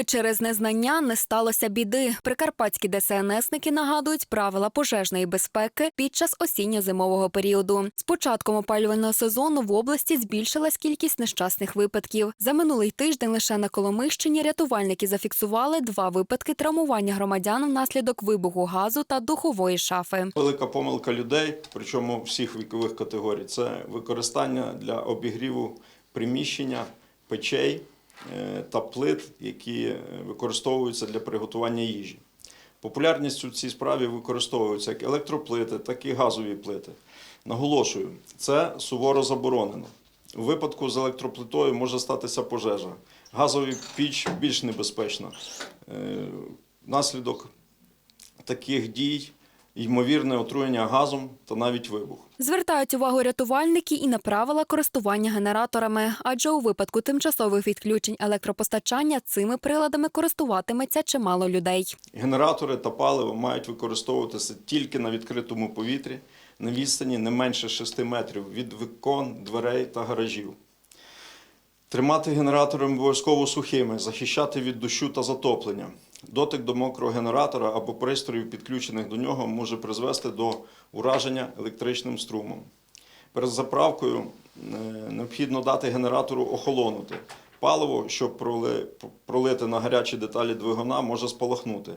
Аби через незнання не сталося біди. Прикарпатські ДСНСники нагадують правила пожежної безпеки під час осінньо-зимового періоду. З початком опалювального сезону в області збільшилась кількість нещасних випадків. За минулий тиждень лише на Коломищині рятувальники зафіксували два випадки травмування громадян внаслідок вибуху газу та духової шафи. Велика помилка людей, причому всіх вікових категорій, це використання для обігріву приміщення, печей та плит, які е, використовуються для приготування їжі. Популярністю в цій справі використовуються як електроплити, так і газові плити. Наголошую, це суворо заборонено. У випадку з електроплитою може статися пожежа. Газові піч більш небезпечна. Е, Наслідок таких дій ймовірне отруєння газом та навіть вибух. Звертають увагу рятувальники і на правила користування генераторами, адже у випадку тимчасових відключень електропостачання цими приладами користуватиметься чимало людей. Генератори та паливо мають використовуватися тільки на відкритому повітрі на відстані не менше 6 метрів від вікон, дверей та гаражів. Тримати генератори обов'язково сухими, захищати від дощу та затоплення. Дотик до мокрого генератора або пристроїв, підключених до нього, може призвести до ураження електричним струмом. Перед заправкою е, необхідно дати генератору охолонути. Паливо, що проли- пролите на гарячі деталі двигуна, може спалахнути.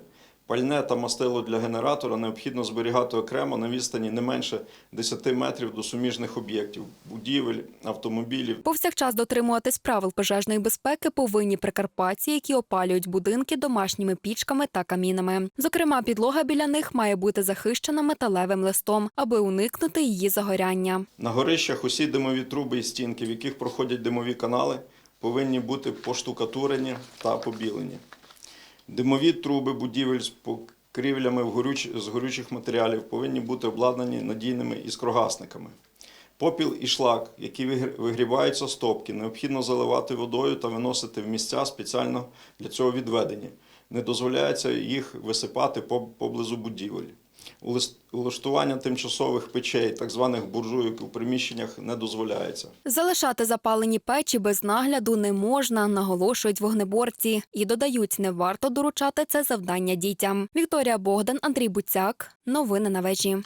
Пальне та мастило для генератора необхідно зберігати окремо на відстані не менше 10 метрів до суміжних об'єктів, будівель, автомобілів. Повсякчас дотримуватись правил пожежної безпеки повинні прикарпатці, які опалюють будинки домашніми пічками та камінами. Зокрема, підлога біля них має бути захищена металевим листом, аби уникнути її загоряння. На горищах усі димові труби і стінки, в яких проходять димові канали, повинні бути поштукатурені та побілені. Димові труби будівель з покрівлями з горючих матеріалів повинні бути обладнані надійними іскрогасниками. Попіл і шлак, які вигр- вигріваються з топки, необхідно заливати водою та виносити в місця спеціально для цього відведені. Не дозволяється їх висипати поблизу будівель. Улаштування тимчасових печей, так званих буржуйок у приміщеннях не дозволяється. Залишати запалені печі без нагляду не можна, наголошують вогнеборці. І додають, не варто доручати це завдання дітям. Вікторія Богдан, Андрій Буцяк. Новини на вежі.